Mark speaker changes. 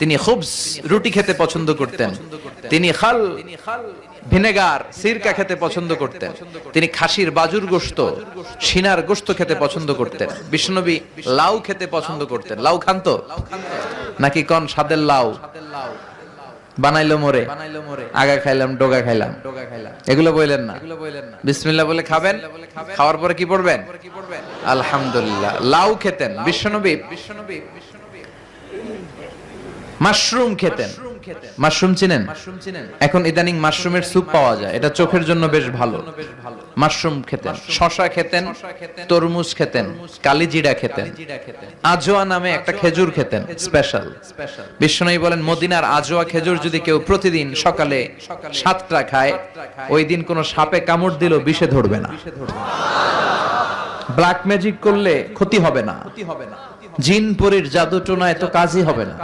Speaker 1: তিনি খুবস রুটি খেতে পছন্দ করতেন। তিনি খাল ভিনেগার, সিরকা খেতে পছন্দ করতেন। তিনি খাসির বাজুর গোস্ত সিনার গোস্ত খেতে পছন্দ করতেন। বিষ্ণবী লাউ খেতে পছন্দ করতেন। লাউ খান্ত নাকি কন সাদের লাউ? বানাইলো মোরে আগা খাইলাম ডোগা খাইলাম। এগুলো বললেন না? বিসমিল্লাহ বলে খাবেন? খাওয়ার পরে কি পড়বেন? আলহামদুলিল্লাহ। লাউ খেতেন বিশ্বনবী। বিশ্বনবী। মাশরুম খেতেন। মাশরুম চিনেন? এখন ইদানিং মাশরুমের স্যুপ পাওয়া যায়। এটা চোখের জন্য বেশ ভালো। মাশরুম খেতেন। শশা খেতেন তরমুজ খেতেন কালিজিরা খেতেন। আজোয়া নামে একটা খেজুর খেতেন স্পেশাল। বিষ্ণু বলেন মদিনার আজোয়া খেজুর যদি কেউ প্রতিদিন সকালে সাতটা খায় ওই দিন কোনো সাপে কামড় দিল বিষে ধরবে না। ব্ল্যাক ম্যাজিক করলে ক্ষতি হবে না। জিন পরীর জাদু টোনায় তো কাজই হবে না।